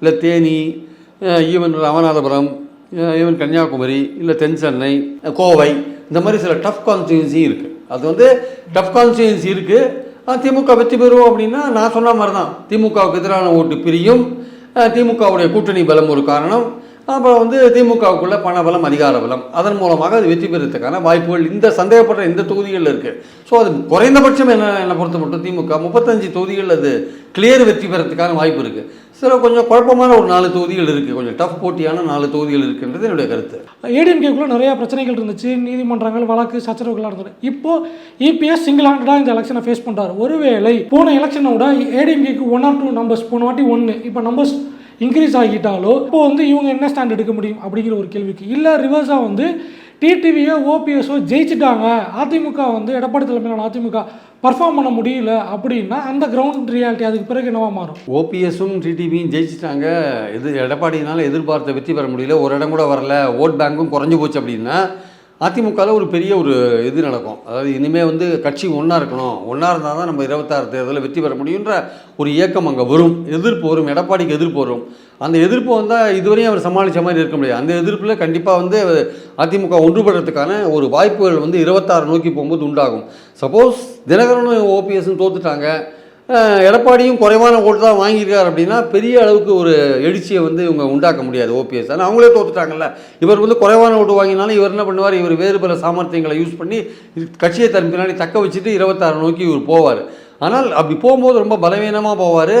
இல்லை தேனி ஈவன் ராமநாதபுரம் ஈவன் கன்னியாகுமரி இல்லை தென் சென்னை கோவை இந்த மாதிரி சில டஃப் கான்ஸ்டியூன்சி இருக்குது அது வந்து டஃப் கான்ஸ்டியூன்சி இருக்குது திமுக வெற்றி பெறும் அப்படின்னா நான் சொன்ன மாதிரி தான் திமுகவுக்கு எதிரான ஓட்டு பிரியும். திமுகவுடைய கூட்டணி பலம் ஒரு காரணம். அப்புறம் வந்து திமுகவுக்குள்ள பண பலம் அதிகார பலம் அதன் மூலமாக அது வெற்றி பெறத்துக்கான வாய்ப்புகள் இந்த சந்தேகப்படுற இந்த தொகுதிகளில் இருக்குது ஸோ அது குறைந்தபட்சம் என்ன என்னை பொறுத்த மட்டும் திமுக முப்பத்தஞ்சு தொகுதிகள் அது கிளியர் வெற்றி பெறத்துக்கான வாய்ப்பு இருக்குது சில கொஞ்சம் குழப்பமான ஒரு நாலு தொகுதிகள் இருக்குது கொஞ்சம் டஃப் போட்டியான நாலு தொகுதிகள் இருக்குன்றது என்னுடைய கருத்து. ஏடிஎம்கேக்குள்ளே நிறையா பிரச்சனைகள் இருந்துச்சு. நீதிமன்றங்கள் வழக்கு சச்சரவுகளாக இருந்தது இப்போது இபிஎஸ் சிங்கிள் ஹேண்டடாக இந்த எலெக்ஷனை ஃபேஸ் பண்ணுறாரு ஒருவேளை போன எலெக்ஷனை விட ஏடிஎம்கேக்கு ஒன் ஆர் டூ நம்பர்ஸ் போன வாட்டி ஒன்று இப்போ நம்பர்ஸ் இன்க்ரீஸ் ஆகிட்டாலோ இப்போ வந்து இவங்க என்ன ஸ்டாண்ட் எடுக்க முடியும் அப்படிங்கிற ஒரு கேள்விக்கு. இல்லை ரிவர்ஸாக வந்து டிடிவியோ ஓபிஎஸோ ஜெயிச்சிட்டாங்க. அதிமுக வந்து எடப்பாடி தலைமையிலான அதிமுக பர்ஃபார்ம் பண்ண முடியல அப்படின்னா அந்த கிரவுண்ட் ரியாலிட்டி அதுக்கு பிறகு என்னவா மாறும்? ஓபிஎஸும் டிடிவியும் ஜெயிச்சிட்டாங்க. எது எடப்பாடினால எதிர்பார்த்த வெற்றி பெற முடியல. ஒரு இடம் கூட வரல. ஓட் பேங்க்கும் குறைஞ்சு போச்சு அப்படின்னா அதிமுகவில் ஒரு பெரிய ஒரு இது நடக்கும். அதாவது இனிமேல் வந்து கட்சி ஒன்றா இருக்கணும். ஒன்றா இருந்தால் தான் நம்ம இருபத்தாறு தேர்தலில் வெற்றி பெற முடியுன்ற ஒரு இயக்கம் அங்கே வரும். எதிர்ப்பு வரும். எடப்பாடிக்கு எதிர்ப்பு வரும். அந்த எதிர்ப்பு வந்தால் இதுவரையும் அவர் சமாளித்த மாதிரி இருக்க முடியாது. அந்த எதிர்ப்பில் கண்டிப்பாக வந்து அதிமுக ஒன்றுபடுறதுக்கான ஒரு வாய்ப்புகள் வந்து இருபத்தாறு நோக்கி போகும்போது உண்டாகும். சப்போஸ் தினகரனும் ஓபிஎஸ்ன்னு தோத்துட்டாங்க. எடப்பாடியும் குறைவான ஓட்டு தான் வாங்கியிருக்கார் அப்படின்னா பெரிய அளவுக்கு ஒரு எழுச்சியை வந்து இவங்க உண்டாக்க முடியாது ஓபிஎஸ் ஆனால் அவங்களே தோத்துட்டாங்கல்ல. இவர் வந்து குறைவான ஓட்டு வாங்கினாலும் இவர் என்ன பண்ணுவார்? இவர் வேறு பல சாமர்த்தியங்களை யூஸ் பண்ணி கட்சியை தன் பின்னாடி தக்க வச்சுட்டு இருபத்தாறு நோக்கி இவர் போவார். ஆனால் அப்படி போகும்போது ரொம்ப பலவீனமாக போவார்.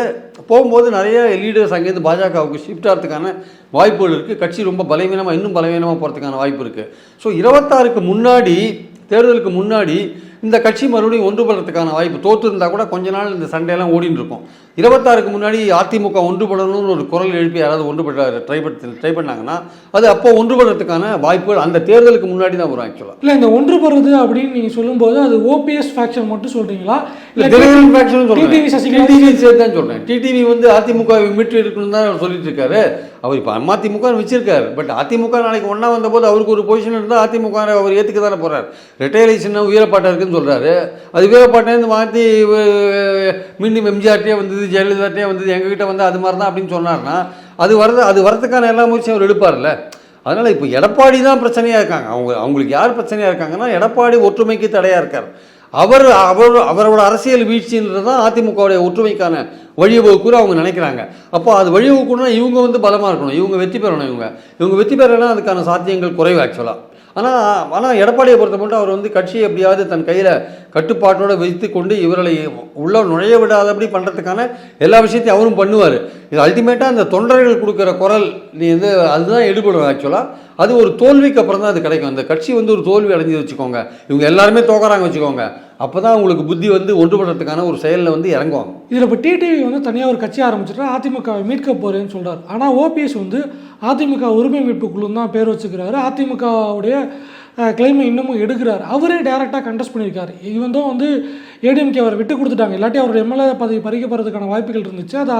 போகும்போது நிறைய லீடர்ஸ் அங்கேருந்து பாஜகவுக்கு ஷிஃப்ட் ஆகிறதுக்கான வாய்ப்புகள் இருக்குது கட்சி ரொம்ப பலவீனமாக இன்னும் பலவீனமாக போகிறதுக்கான வாய்ப்பு இருக்குது ஸோ இருபத்தாறுக்கு முன்னாடி தேர்தலுக்கு முன்னாடி இந்த கட்சி மறுபடியும் ஒன்றுபடுறதுக்கான வாய்ப்பு. தோற்று இருந்தால் கூட கொஞ்ச நாள் இந்த சண்டையெல்லாம் ஓடின்னு இருக்கும். இருபத்தாறுக்கு முன்னாடி அதிமுக ஒன்றுபடணும்னு ஒரு குரல் எழுப்பி யாராவது ஒன்றுபட ட்ரை பண்ணி ட்ரை பண்ணாங்கன்னா அது அப்போ ஒன்றுபடுறதுக்கான வாய்ப்புகள் அந்த தேர்தலுக்கு முன்னாடி தான் வரும் ஆக்சுவலாக இல்லை இந்த ஒன்றுபடுறது அப்படின்னு நீங்கள் சொல்லும்போது அது ஓபிஎஸ் ஃபேக்ஷன் மட்டும் சொல்கிறீங்களா இல்லை தினகரன் ஃபேக்ஷன் சசிகலா டிடிவி சேர்த்து தான் சொல்கிறேன் டிடிவி வந்து அதிமுக மீட்டு எடுக்கணும் தான் சொல்லிட்டு இருக்காரு. அவர் இப்போ அதிமுக வச்சிருக்காரு. பட் அதிமுக நாளைக்கு ஒன்றா வந்தபோது அவருக்கு ஒரு பொசிஷன் இருந்தால் அதிமுக அவர் ஏற்றுக்க தானே போகிறார் ரிட்டையலேஷன் வீரப்பாட்டா இருக்குன்னு சொல்கிறாரு அது வீரப்பாட்டேருந்து மாற்றி மீண்டும் எம்ஜிஆர்ட்டே வந்து ஜெயலலிதாட்டே வந்தது எங்ககிட்ட வந்து அது மாதிரி தான் அப்படின்னு சொன்னார்னா அது வர்றது அது வரதுக்கான எல்லா முயற்சியும் அவர் எடுப்பார்ல அதனால் இப்போ எடப்பாடி தான் பிரச்சனையாக இருக்காங்க. அவங்க அவங்களுக்கு யார் பிரச்சனையாக இருக்காங்கன்னா எடப்பாடி ஒற்றுமைக்கு தடையாக இருக்கார். அவர் அவர் அவரோட அரசியல் வீழ்ச்சின்றது தான் அதிமுகவுடைய ஒற்றுமைக்கான வழிவகுக்கூற அவங்க நினைக்கிறாங்க. அப்போ அது வழிவகுக்கணும்னா இவங்க வந்து பலமாக இருக்கணும். இவங்க வெற்றி பெறணும் இவங்க. இவங்க வெற்றி பெறலைன்னா அதுக்கான சாத்தியங்கள் குறைவு ஆக்சுவலாக ஆனால் ஆனால் எடப்பாடியை பொறுத்த மட்டும் அவர் வந்து கட்சியை எப்படியாவது தன் கையில் கட்டுப்பாட்டோடு வைத்து கொண்டு இவர்களை உள்ள நுழைய விடாதபடி பண்ணுறதுக்கான எல்லா விஷயத்தையும் அவரும் பண்ணுவார். இது அல்டிமேட்டாக அந்த தொண்டர்கள் கொடுக்குற குரல் நீ வந்து அதுதான் எடுபடும் ஆக்சுவலாக அது ஒரு தோல்விக்கு அப்புறம் தான் அது கிடைக்கும். அந்த கட்சி வந்து ஒரு தோல்வி அடைஞ்சு வச்சுக்கோங்க. இவங்க எல்லாருமே தோக்குறாங்க வச்சுக்கோங்க. அப்போ தான் உங்களுக்கு புத்தி வந்து ஒன்றுபடுறதுக்கான ஒரு செயலில் வந்து இறங்குவாங்க. இதில் இப்போ டிடிவி வந்து தனியாக ஒரு கட்சி ஆரம்பிச்சுட்டு அதிமுகவை மீட்க போகிறேன்னு சொல்கிறார் ஆனால் ஓபிஎஸ் வந்து அதிமுக உரிமை மீட்பு குழு தான் பேர் வச்சுக்கிறாரு. அதிமுகவுடைய கிளைமை இன்னமும் எடுக்கிறார். அவரே டைரெக்டாக கண்டெஸ்ட் பண்ணியிருக்காரு. இவன் தான் வந்து ஏடிஎம்கே அவர் விட்டு கொடுத்துட்டாங்க. இல்லாட்டி அவர் எம்எல்ஏ பதவி பறிக்கப்படுறதுக்கான வாய்ப்புகள் இருந்துச்சு. அதை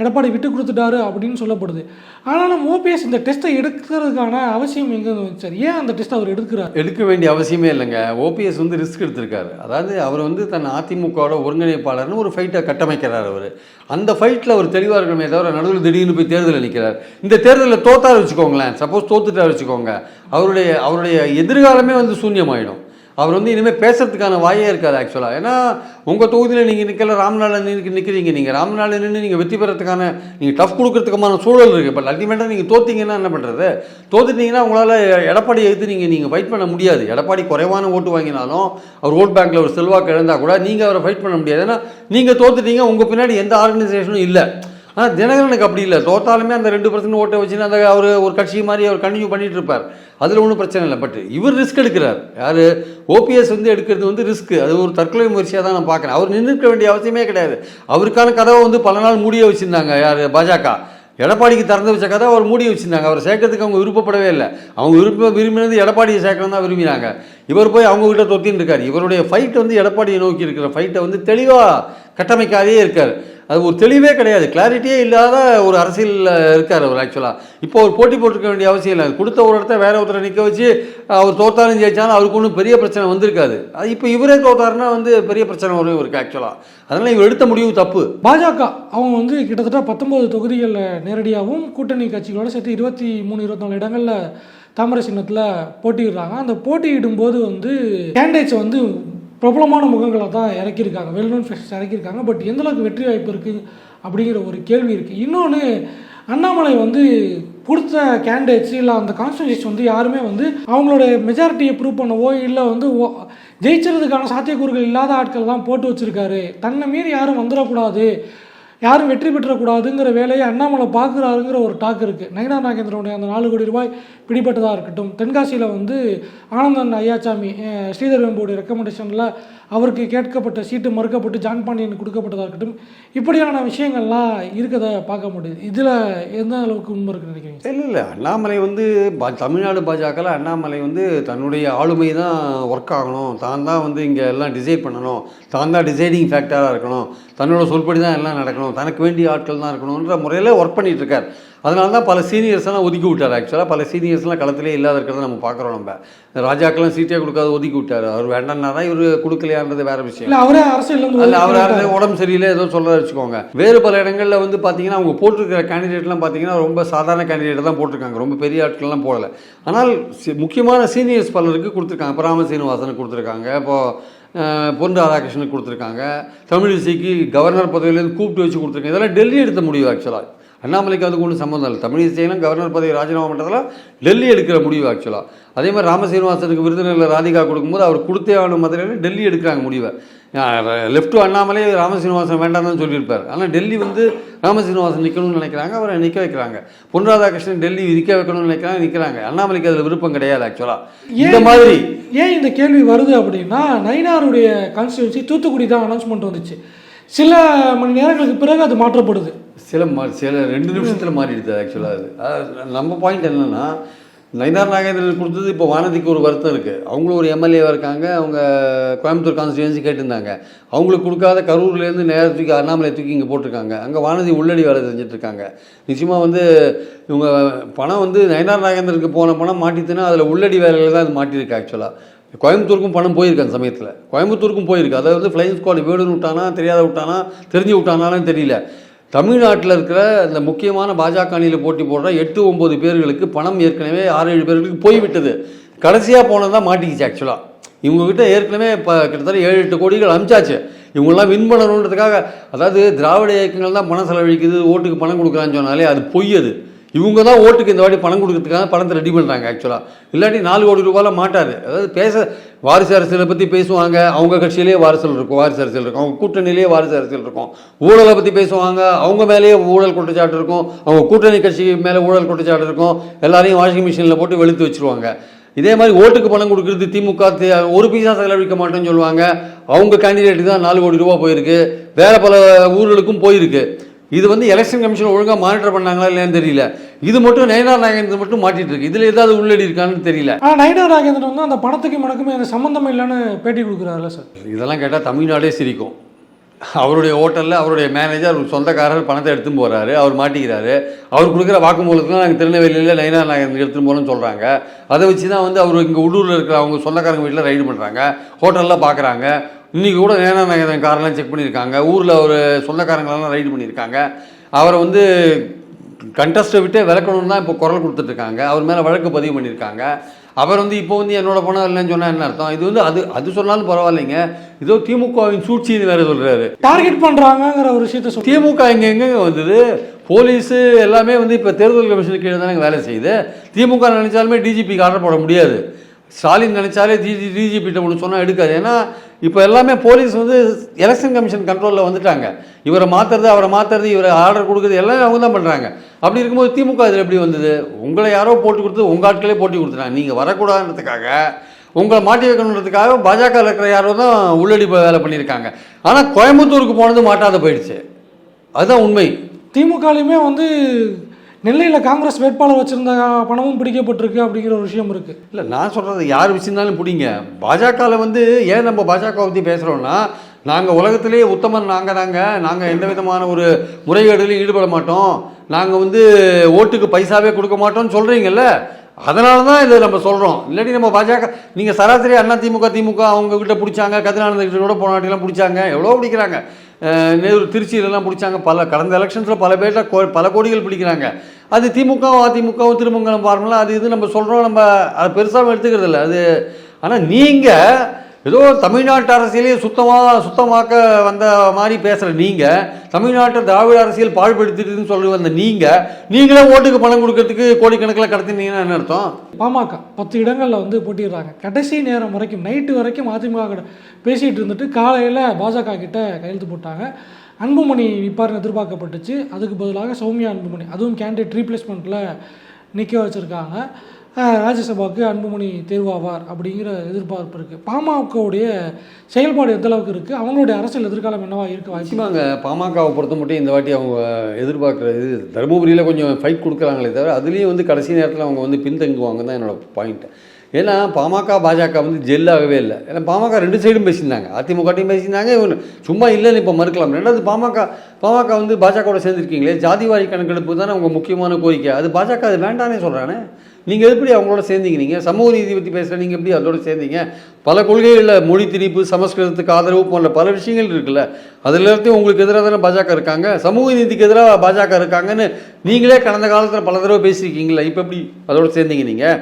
எடப்பாடி விட்டு கொடுத்துட்டாரு அப்படின்னு சொல்லப்படுது. ஆனாலும் ஓபிஎஸ் இந்த டெஸ்ட்டை எடுக்கிறதுக்கான அவசியம் எங்கே சார் ஏன் அந்த டெஸ்ட் அவர் எடுக்கிறார்? எடுக்க வேண்டிய அவசியமே இல்லைங்க. ஓபிஎஸ் வந்து ரிஸ்க் எடுத்திருக்காரு. அதாவது அவர் வந்து தன் அதிமுகவோட ஒருங்கிணைப்பாளர்னு ஒரு ஃபைட்டை கட்டமைக்கிறார் அவர். அந்த ஃபைட்டில் அவர் தெளிவாக இருக்கணுமே தவிர நடுவில் திடீர்னு போய் தேர்தலில் நிற்கிறார் இந்த தேர்தலில் தோத்தார் வச்சுக்கோங்களேன். சப்போஸ் தோத்துட்டார் வச்சுக்கோங்க. அவருடைய அவருடைய எதிர்காலமே வந்து சூன்யமாயிடும். அவர் வந்து இனிமேல் பேசுறதுக்கான வாயே இருக்காது ஆக்சுவலாக ஏன்னா உங்கள் தொகுதியில் நீங்கள் நிற்கல ராம்நாளில் நின்று நிற்கிறீங்க நீங்கள் ராம்நாளில் நின்று நீங்கள் வெற்றி பெறத்துக்கான நீங்கள் டஃப் கொடுக்கறதுக்கான சூழல் இருக்குது பட் அல்டிமேட்டாக நீங்கள் தோத்தீங்கன்னா என்ன பண்ணுறது தோத்துட்டீங்கன்னா உங்களால் எடப்பாடி எடுத்து நீங்கள் நீங்கள் ஃபைட் பண்ண முடியாது. எடப்பாடி குறைவான ஓட்டு வாங்கினாலும் அவர் ஓட் பேங்க்கில் ஒரு செல்வாக்கு இழந்தால் கூட நீங்கள் அவரை ஃபைட் பண்ண முடியாது. ஏன்னா நீங்கள் தோத்துட்டீங்க உங்கள் பின்னாடி எந்த ஆர்கனைசேஷனும் இல்லை. ஆனால் தினகரனுக்கு அப்படி இல்லை. தோத்தாலுமே அந்த ரெண்டு பர்சன்ட் ஓட்டை வச்சுன்னு அந்த அவர் ஒரு கட்சி மாதிரி அவர் கண்டினியூ பண்ணிட்டு இருப்பார் அதில் ஒன்றும் பிரச்சனை இல்லை. பட் இவர் ரிஸ்க் எடுக்கிறார். யார்? ஓபிஎஸ் வந்து எடுக்கிறது வந்து ரிஸ்க் அது ஒரு தற்கொலை முயற்சியாக தான் நான் பார்க்குறேன். அவர் நின்றுக்க வேண்டிய அவசியமே கிடையாது. அவருக்கான கதவை வந்து பல நாள் மூடிய வச்சுருந்தாங்க. யார்? பாஜக. எடப்பாடிக்கு திறந்து வச்ச கதை அவர் மூடி வச்சுருந்தாங்க. அவர் சேர்க்கறதுக்கு அவங்க விருப்பப்படவே இல்லை. அவங்க விருப்ப விரும்பினது எடப்பாடியை சேர்க்கணும் தான் விரும்பினாங்க. இவர் போய் அவங்க கிட்ட தொத்தின்னு இருக்கார் இவருடைய ஃபைட் வந்து எடப்பாடியை நோக்கி இருக்கிற ஃபைட்டை வந்து தெளிவாக கட்டமைக்காதே இருக்கார். அது ஒரு தெளிவே கிடையாது. கிளாரிட்டியே இல்லாத ஒரு அரசியலில் இருக்கார் அவர் ஆக்சுவலாக இப்போ அவர் போட்டி போட்டிருக்க வேண்டிய அவசியம் இல்லை. கொடுத்த ஒரு இடத்த வேற ஒருத்தரை நிற்க வச்சு அவர் தோத்தாலும் ஜெயிச்சாலும் அவருக்கு ஒன்றும் பெரிய பிரச்சனை வந்திருக்காது. அது இப்போ இவரே தோத்தாருன்னா வந்து பெரிய பிரச்சனை வரும் இவருக்கு ஆக்சுவலாக அதனால் இவர் எடுத்த முடிவு தப்பு. பாஜக அவங்க வந்து கிட்டத்தட்ட பத்தொன்பது தொகுதிகளில் நேரடியாகவும் கூட்டணி கட்சிகளோட சேர்த்து இருபத்தி மூணு இருபத்தி இடங்களில் தாமரை சின்னத்தில் போட்டியிடுறாங்க. அந்த போட்டியிடும்போது வந்து கேண்டிடேட்ஸை வந்து பிரபலமான முகங்களை தான் இறக்கியிருக்காங்க. வெல் நோன் ஃபேஷன்ஸ் இறக்கியிருக்காங்க. பட் எந்த அளவுக்கு வெற்றி வாய்ப்பு இருக்குது அப்படிங்கிற ஒரு கேள்வி இருக்குது இன்னொன்று அண்ணாமலை வந்து கொடுத்த கேண்டிடேட்ஸ் இல்லை அந்த கான்ஸ்டியூஷன் வந்து யாருமே வந்து அவங்களோட மெஜாரிட்டியை ப்ரூவ் பண்ணவோ இல்லை வந்து ஓ- ஜெயிச்சறதுக்கான சாத்தியக்கூறுகள் இல்லாத ஆட்கள் தான் போட்டு வச்சுருக்காரு. தன்னை மீறி யாரும் வந்துடக்கூடாது. யாரும் வெற்றி பெற்றக்கூடாதுங்கிற வேலையை அண்ணாமலை பார்க்குறாருங்கிற ஒரு டாக் இருக்குது நயனா நாகேந்திரனுடைய அந்த நாலு கோடி ரூபாய் பிடிபட்டதாக இருக்கட்டும். தென்காசியில் வந்து ஆனந்தன் ஐயாச்சாமி ஸ்ரீதர் வெம்போடைய ரெக்கமெண்டேஷனில் அவருக்கு கேட்கப்பட்ட சீட்டு மறுக்கப்பட்டு ஜான் பாண்டியன் கொடுக்கப்பட்டதாக இருக்கட்டும் இப்படியான விஷயங்கள்லாம் இருக்கதை பார்க்க முடியுது. இதில் எந்த அளவுக்கு உண்மை இருக்குன்னு நினைக்கிறீங்க? இல்லை இல்லை. அண்ணாமலை வந்து பா தமிழ்நாடு பாஜகவில் அண்ணாமலை வந்து தன்னுடைய ஆளுமை தான் ஒர்க் ஆகணும். தான் தான் வந்து இங்கே எல்லாம் டிசைட் பண்ணணும். தான் தான் டிசைடிங் ஃபேக்டராக இருக்கணும். தன்னோட சொல்படி தான் எல்லாம் நடக்கணும். தனக்கு வேண்டிய ஆட்கள் தான் இருக்கணுன்ற முறையில் ஒர்க் பண்ணிகிட்டு இருக்கார். அதனால தான் பல சீனியர்ஸ் எல்லாம் ஒதுக்கி விட்டார். ஆக்சுவலாக பல சீனியர்ஸ்லாம் களத்திலே இல்லாத இருக்கிறத நம்ம பார்க்குறோம் நம்ம. ராஜாக்கெல்லாம் சீட்டே கொடுக்காத ஒதுக்கி விட்டார். அவர் வேண்டாம்னா தான் இவர் கொடுக்கலையான்றது வேற விஷயம். இல்லை அவரே அரசியல் அல்ல அவர் உடம்பு சரியில்லை ஏதோ சொல்ல வச்சுக்கோங்க. வேறு பல இடங்களில் வந்து பார்த்தீங்கன்னா அவங்க போட்டிருக்கிற கேண்டிடேட்லாம் பார்த்தீங்கன்னா ரொம்ப சாதாரண கேண்டிடேட் தான் போட்டிருக்காங்க. ரொம்ப பெரிய ஆட்கள்லாம் போடல. ஆனால் முக்கியமான சீனியர்ஸ் பலருக்கு கொடுத்துருக்காங்க. இப்போ ராம சீனிவாசனுக்கு கொடுத்துருக்காங்க. இப்போது பொன் ராதாகிருஷ்ணனுக்கு கொடுத்துருக்காங்க. தமிழிசைக்கு கவர்னர் பதவியிலேருந்து கூப்பிட்டு வச்சு கொடுத்துருக்காங்க. இதெல்லாம் டெல்லி எடுத்த முடிவு ஆக்சுவலாக அண்ணாமலைக்கு அதுக்கு ஒன்றும் சம்மந்தம் இல்லை. தமிழிசையெல்லாம் கவர்னர் பதவி ராஜினாமா பண்ணுறதுலாம் டெல்லி எடுக்கிற முடிவு ஆக்சுவலாக அதே மாதிரி ராமசீனிவாசனுக்கு விருதுநகரில் ராதிகா கொடுக்கும்போது அவர் கொடுத்தே ஆகணும் மதுரையில் டெல்லி எடுக்கிறாங்க முடிவை. லெஃப்ட் அண்ணாமலே ராமசீனிவாசன் வேண்டாம் தான் சொல்லியிருப்பார். ஆனால் டெல்லி வந்து ராமசீனிவாசன் நிற்கணும்னு நினைக்கிறாங்க அவரை நிற்க வைக்கிறாங்க. பொன் ராதாகிருஷ்ணன் டெல்லி நிற்க வைக்கணும்னு நினைக்கிறாங்க நிற்கிறாங்க அண்ணாமலைக்கு அதில் விருப்பம் கிடையாது ஆக்சுவலாக இந்த மாதிரி ஏன் இந்த கேள்வி வருது அப்படின்னா நயினாருடைய கான்ஸ்டியூன்சி தூத்துக்குடி தான் அனௌன்ஸ்மெண்ட் வந்துச்சு. சில மணி நேரங்களுக்கு பிறகு அது மாற்றப்படுது. சில மா சில ரெண்டு நிமிஷத்தில் மாறிடுது ஆக்சுவலாக அது. நம்ம பாயிண்ட் என்னென்னா நயனார் நாகேந்திரன் கொடுத்தது இப்போ வானதிக்கு ஒரு வருத்தம் இருக்குது அவங்களும் ஒரு எம்எல்ஏவாக இருக்காங்க அவங்க கோயம்புத்தூர் கான்ஸ்டியூன்சி கேட்டிருந்தாங்க. அவங்களுக்கு கொடுக்காத கரூர்லேருந்து நேரம் தூக்கி அண்ணாமலை தூக்கி இங்கே போட்டிருக்காங்க. அங்கே வானதி உள்ளடி வேலை செஞ்சுட்டு இருக்காங்க நிச்சயமாக வந்து இவங்க பணம் வந்து நயனார் நாகேந்திரனுக்கு போன பணம் மாட்டித்துன்னா அதில் உள்ளடி வேலையில் தான் அது மாட்டியிருக்கு ஆக்சுவலாக கோயம்புத்தூருக்கும் பணம் போயிருக்கு அந்த சமயத்தில். கோயம்புத்தூருக்கும் போயிருக்கு. அதாவது ஃப்ளைங் ஸ்குவாட் வேணும்னு விட்டானா தெரியாத விட்டானா தெரிஞ்சு விட்டானாலும் தெரியல. தமிழ்நாட்டில் இருக்கிற இந்த முக்கியமான பாஜக அணியில் போட்டி போடுற எட்டு ஒம்பது பேர்களுக்கு பணம் ஏற்கனவே ஆறு ஏழு பேர்களுக்கு போய்விட்டது. கடைசியாக போனது தான் மாட்டிக்கிச்சு ஆக்சுவலாக இவங்ககிட்ட ஏற்கனவே இப்போ கிட்டத்தட்ட ஏழு எட்டு கோடிகள் அமிச்சாச்சு. இவங்கெல்லாம் வின் பண்ணணுன்றதுக்காக அதாவது திராவிட இயக்கங்கள் தான் பணம் செலவழிக்குது ஓட்டுக்கு பணம் கொடுக்குறான்னு சொன்னாலே அது பொய் அது இவங்க தான் ஓட்டுக்கு இந்த வாட்டி பணம் கொடுக்கறதுக்காக பணத்தை ரெடி பண்ணுறாங்க ஆக்சுவலாக இல்லாட்டி நாலு கோடி ரூபாயில் மாட்டார். அதாவது பேச வாரிசு அரசியலை பற்றி பேசுவாங்க அவங்க கட்சியிலேயே வாரிசல் இருக்கும் வாரிசு அரசியல் இருக்கும். அவங்க கூட்டணியிலேயே வாரிசு அரசியல் இருக்கும். ஊழலை பற்றி பேசுவாங்க அவங்க மேலேயே ஊழல் குற்றச்சாட்டு இருக்கும். அவங்க கூட்டணி கட்சி மேலே ஊழல் குற்றச்சாட்டு இருக்கும். எல்லாரையும் வாஷிங் மிஷினில் போட்டு வெளுத்து வச்சிருவாங்க. இதே மாதிரி ஓட்டுக்கு பணம் கொடுக்குறது திமுக ஒரு பைசா செலவழிக்க மாட்டேன்னு சொல்லுவாங்க. அவங்க கேண்டிடேட்டுக்கு தான் நாலு கோடி ரூபா போயிருக்கு. வேறு பல ஊர்களுக்கும் போயிருக்கு. இது வந்து எலெக்ஷன் கமிஷன் ஒழுங்காக மானிட்டர் பண்ணாங்களா இல்லையான்னு தெரியல. இது மட்டும் நயனார் நாகேந்திரன் மட்டும் மாட்டிட்டு இருக்கு. இதில் ஏதாவது உள்ளடி இருக்கான்னு தெரியல. ஆனால் நயினா நாகேந்திரன் வந்து அந்த பணத்துக்கு மனக்குமே அந்த சம்மந்தம் இல்லைன்னு பேட்டி கொடுக்குறாருல்ல சார். இதெல்லாம் கேட்டால் தமிழ்நாடே சிரிக்கும். அவருடைய ஹோட்டலில் அவருடைய மேனேஜர் சொந்தக்காரர் பணத்தை எடுத்துன்னு போகிறாரு அவர் மாட்டிக்கிறாரு. அவர் கொடுக்குற வாக்குமூலத்தில் நாங்கள் திருநெல்வேலியில் நயினார் நாகேந்திரன் எடுத்துன்னு போகணும்னு சொல்கிறாங்க அதை வச்சு தான் வந்து அவர் இங்கே உள்ளூரில் இருக்கிற அவங்க சொந்தக்காரங்க வீட்டில் ரைடு பண்ணுறாங்க ஹோட்டலில் பார்க்குறாங்க இன்றைக்கி கூட நாகேந்திரன் காரெல்லாம் செக் பண்ணியிருக்காங்க. ஊரில் ஒரு சொந்தக்காரங்களெல்லாம் ரைடு பண்ணியிருக்காங்க. அவரை வந்து கண்டஸ்ட்டை விட்டு விளக்கணும்னு தான் இப்போ குரல் கொடுத்துட்ருக்காங்க. அவர் மேலே வழக்கு பதிவு பண்ணியிருக்காங்க. அவர் வந்து இப்போ வந்து என்னோட பணம் இல்லைன்னு சொன்னால் என்ன அர்த்தம்? இது வந்து அது அது சொன்னாலும் பரவாயில்லைங்க. இதோ திமுகவின் சூழ்ச்சின்னு வேற சொல்கிறாரு டார்கெட் பண்ணுறாங்கங்கிற ஒரு விஷயத்த திமுக எங்க எங்கங்க வந்தது? போலீஸு எல்லாமே வந்து இப்போ தேர்தல் கமிஷனுக்கு கீழே தானே வேலை செய்யுது. திமுக நினைச்சாலுமே டிஜிபிக்கு ஆர்டர் போட முடியாது. ஸ்டாலின் நினைச்சாலே டிஜி டிஜிபிட்ட ஒன்று சொன்னால் எடுக்காது. ஏன்னா இப்போ எல்லாமே போலீஸ் வந்து எலெக்ஷன் கமிஷன் கண்ட்ரோலில் வந்துட்டாங்க. இவரை மாற்றுறது அவரை மாற்றுறது இவரை ஆர்டர் கொடுக்குறது எல்லாமே அவங்க தான் பண்ணுறாங்க அப்படி இருக்கும்போது திமுக இதில் எப்படி வந்தது? உங்களை யாரோ போட்டு கொடுத்து உங்கள் ஆட்களே போட்டி கொடுத்துட்டாங்க. நீங்கள் வரக்கூடாதுன்றதுக்காக உங்களை மாட்டி வைக்கணுன்றதுக்காக பாஜக இருக்கிற யாரோ தான் உள்ளடி வேலை பண்ணியிருக்காங்க. ஆனால் கோயம்புத்தூருக்கு போனது மாட்டாத போயிடுச்சு. அதுதான் உண்மை. திமுகலையுமே வந்து நெல்லையில் காங்கிரஸ் வேட்பாளர் வச்சிருந்த பணமும் பிடிக்கப்பட்டிருக்கு அப்படிங்கிற ஒரு விஷயம் இருக்குது இல்லை நான் சொல்கிறது யார் விஷயம்னாலும் பிடிங்க. பாஜகவில் வந்து ஏன் நம்ம பாஜக பற்றி பேசுகிறோன்னா நாங்கள் உலகத்திலேயே உத்தமர் நாங்கள் தாங்க. நாங்கள் எந்த விதமான ஒரு முறைகேடுலையும் ஈடுபட மாட்டோம். நாங்கள் வந்து ஓட்டுக்கு பைசாவே கொடுக்க மாட்டோம்னு சொல்கிறீங்கல்ல அதனால தான் இதை நம்ம சொல்கிறோம் இல்லாட்டி நம்ம பாஜக நீங்கள் சராசரி அண்ணா திமுக திமுக அவங்ககிட்ட பிடிச்சாங்க கதிரானந்த கிட்ட கூட போன வாட்டிலாம் பிடிச்சாங்க எவ்வளோ பிடிக்கிறாங்க. நேரு திருச்சியிலலாம் பிடிச்சாங்க பல கடந்த எலெக்ஷன்ஸில் பல பேர்கிட்ட கோ பல கோடிகள் பிடிக்கிறாங்க. அது திமுகவும் அதிமுகவும் திருமங்கலம் ஃபார்முலா அது இது நம்ம சொல்கிறோம் நம்ம அதை பெருசாகவும் எடுத்துக்கிறது இல்லை அது ஆனால் நீங்கள் ஏதோ தமிழ்நாட்டு அரசியலே சுத்தமாக சுத்தமாக்க வந்த மாதிரி பேசுகிற நீங்கள் தமிழ்நாட்டு திராவிட அரசியல் பாழ்படுத்திட்டுன்னு சொல்லி வந்த நீங்கள் நீங்களே ஓட்டுக்கு பணம் கொடுக்கறதுக்கு கோடிக்கணக்கில் கடத்தினீங்கன்னா என்ன அர்த்தம்? பாமக பத்து இடங்களில் வந்து போட்டிடுறாங்க கடைசி நேரம் வரைக்கும் நைட்டு வரைக்கும் அதிமுக கிட்ட பேசிகிட்டு இருந்துட்டு காலையில் பாஜக கிட்ட கையெழுத்து போட்டாங்க. அன்புமணி நிற்பார்னு எதிர்பார்க்கப்பட்டுச்சு. அதுக்கு பதிலாக சௌமியா அன்புமணி அதுவும் கேண்டிடேட் ரீப்ளேஸ்மெண்ட்டில் நிற்க வச்சுருக்காங்க. ராஜ்யசபாவுக்கு அன்புமணி தேர்வாவார் அப்படிங்கிற எதிர்பார்ப்பு இருக்குது பாமகவுடைய செயல்பாடு எந்த அளவுக்கு இருக்குது அவங்களுடைய அரசியல் எதிர்காலம் என்னவா இருக்க வாய்ப்பு பாமகவை பொறுத்த மட்டும் இந்த வாட்டி அவங்க எதிர்பார்க்குறது தருமபுரியில் கொஞ்சம் ஃபைட் கொடுக்குறாங்களே தவிர அதுலேயும் வந்து கடைசி நேரத்தில் அவங்க வந்து பின்தங்குவாங்க தான் என்னோட பாயிண்ட் ஏன்னா பாமக பாஜக வந்து ஜெல்லாகவே இல்லை. ஏன்னா பாமக ரெண்டு சைடும் பேசியிருந்தாங்க. அதிமுகட்டையும் பேசியிருந்தாங்க இவங்க சும்மா இல்லைன்னு இப்போ மறுக்கலாம். ரெண்டாவது பாமக பாமக வந்து பாஜகவோட சேர்ந்துருக்கீங்களே ஜாதிவாரி கணக்கெடுப்பு தானே உங்கள் முக்கியமான கோரிக்கை. அது பாஜக அது வேண்டானே சொல்கிறானே நீங்கள் எப்படி அவங்களோட சேர்ந்தீங்க நீங்கள் சமூக நீதி பற்றி பேசுகிற நீங்கள் எப்படி அதோட சேர்ந்தீங்க? பல கொள்கைகளில் மொழி திணிப்பு சமஸ்கிருதத்துக்கு ஆதரவு போன்ற பல விஷயங்கள் இருக்குல்ல. அதில் எல்லாத்தையும் உங்களுக்கு எதிராக தானே பாஜக இருக்காங்க? சமூக நீதிக்கு எதிராக பாஜக இருக்காங்கன்னு நீங்களே கடந்த காலத்தில் பல தடவை பேசியிருக்கீங்களா இப்போ எப்படி அதோட சேர்ந்தீங்க நீங்கள்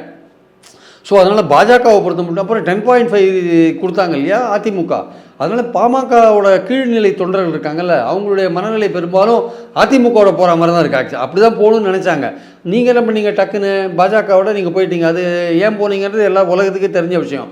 ஸோ அதனால் பாஜகவை பொறுத்த மட்டும் அப்புறம் டென் பாயிண்ட் ஃபைவ் கொடுத்தாங்க இல்லையா அதிமுக. அதனால் பாமகவோட கீழ்நிலை தொண்டர்கள் இருக்காங்கல்ல அவங்களுடைய மனநிலை பெரும்பாலும் அதிமுகவோட போகிற மாதிரி தான் இருக்குது ஆக்சுவலி அப்படி தான் போகணும்னு நினச்சாங்க. நீங்கள் என்ன பண்ணீங்க டக்குன்னு பாஜகவோட நீங்கள் போயிட்டீங்க. அது ஏன் போனீங்கிறது எல்லா உலகத்துக்கே தெரிஞ்ச விஷயம்.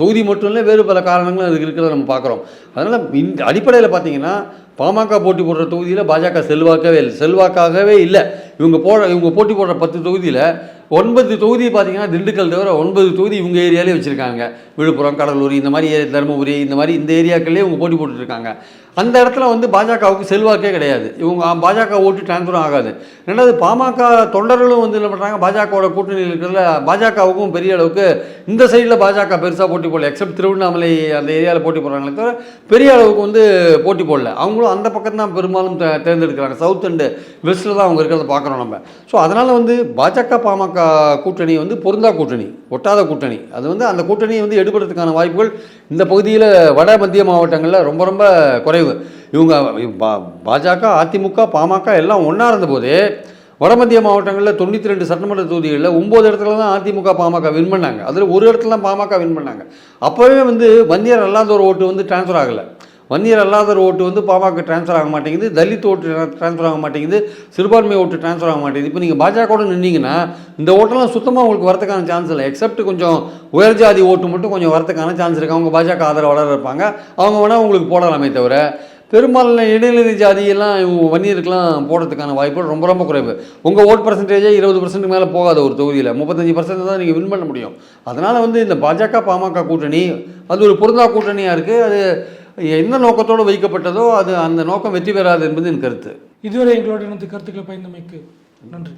தொகுதி மட்டும் இல்லை வேறு பல காரணங்களும் அதுக்கு இருக்கிறத நம்ம பார்க்குறோம். அதனால் இந்த அடிப்படையில் பார்த்தீங்கன்னா பாமக போட்டி போடுற தொகுதியில் பாஜக செல்வாக்கவே இல்லை. செல்வாக்காகவே இல்லை. இவங்க போடுற இவங்க போட்டி போடுற பத்து தொகுதியில் ஒன்பது தொகுதி பார்த்தீங்கன்னா திண்டுக்கல் தவிர ஒன்பது தொகுதி இவங்க ஏரியாலே வச்சுருக்காங்க. விழுப்புரம் கடலூர் இந்த மாதிரி தருமபுரி இந்த மாதிரி இந்த ஏரியாக்கள்லேயே இவங்க போட்டி போட்டுருக்காங்க அந்த இடத்துல வந்து பாஜகவுக்கு செல்வாக்கே கிடையாது. இவங்க பாஜக ஓட்டு டிரான்ஸ்ஃபரும் ஆகாது. ரெண்டாவது பாமக தொண்டர்களும் வந்து என்ன பண்ணுறாங்க பாஜகவோட கூட்டணியில் இருக்கிறதுல பாஜகவுக்கும் பெரிய அளவுக்கு இந்த சைடில் பாஜக பெருசாக போட்டி போடல. எக்ஸப்ட் திருவண்ணாமலை அந்த ஏரியாவில் போட்டி போடுறாங்களே தவிர பெரிய அளவுக்கு வந்து போட்டி போடல. அவங்களும் அந்த பக்கம் தான் பெரும்பாலும் தேர்ந்தெடுக்கிறாங்க. சவுத் அண்டு வெஸ்ட்டில் தான் அவங்க இருக்கிறத பார்க்குறோம் நம்ம. ஸோ அதனால் வந்து பாஜக பாமக கூட்டணி வந்து பொருந்தா கூட்டணி ஒட்டாத கூட்டணி. அது வந்து அந்த கூட்டணியை வந்து எடுக்கிறதுக்கான வாய்ப்புகள் இந்த பகுதியில் வட மத்திய மாவட்டங்களில் ரொம்ப ரொம்ப குறைவு. இவங்க பா- பாஜக அதிமுக பாமக எல்லாம் ஒன்றா இருந்தபோது வட மத்திய மாவட்டங்களில் தொண்ணூற்றி ரெண்டு சட்டமன்ற தொகுதிகளில் ஒம்பது இடத்துல தான் அதிமுக பாமக வின் பண்ணாங்க. அதில் ஒரு இடத்துல தான் பாமக வின் பண்ணாங்க. அப்போவே வந்து வன்னியர் ஒரு ஓட்டு வந்து டிரான்ஸ்ஃபர் ஆகலை. வன்னியர் அல்லாதர் ஓட்டு வந்து பாமக டிரான்ஸ்ஃபர் ஆக மாட்டேங்குது தலித் ஓட்டு டிரான்ஸ்ஃபர் ஆக மாட்டேங்குது சிறுபான்மை ஓட்டு டிரான்ஸ்ஃபர் ஆக மாட்டேங்குது. இப்போ நீங்கள் பாஜகவோட நின்னீங்கன்னா இந்த ஓட்டெல்லாம் சுத்தமாக உங்களுக்கு வரதுக்கான சான்ஸ் இல்லை. எக்ஸப்ட் கொஞ்சம் உயர் ஜாதி ஓட்டு மட்டும் கொஞ்சம் வரதுக்கான சான்ஸ் இருக்குது அவங்க பாஜக ஆதரவாளர் இருப்பாங்க அவங்க வேணால் உங்களுக்கு போடலாமே தவிர பெரும்பாலான இடைநிலை ஜாதியெல்லாம் இவங்க வன்னியருக்கெல்லாம் போடுறதுக்கான வாய்ப்புகள் ரொம்ப ரொம்ப குறைவு. உங்கள் ஓட் பர்சன்டேஜே இருபது பர்சன்ட் மேலே போகாத ஒரு தொகுதியில். முப்பத்தஞ்சு பர்சன்ட் தான் நீங்கள் வின் பண்ண முடியும். அதனால் வந்து இந்த பாஜக பாமக கூட்டணி அது ஒரு பொருந்தா கூட்டணியாக இருக்குது அது எந்த நோக்கத்தோடு வைக்கப்பட்டதோ அது அந்த நோக்கம் வெற்றி பெறாது என்பது என் கருத்து. இதுவரை எங்களோட இனத்து கருத்துக்களை பயந்தமைக்கு நன்றி.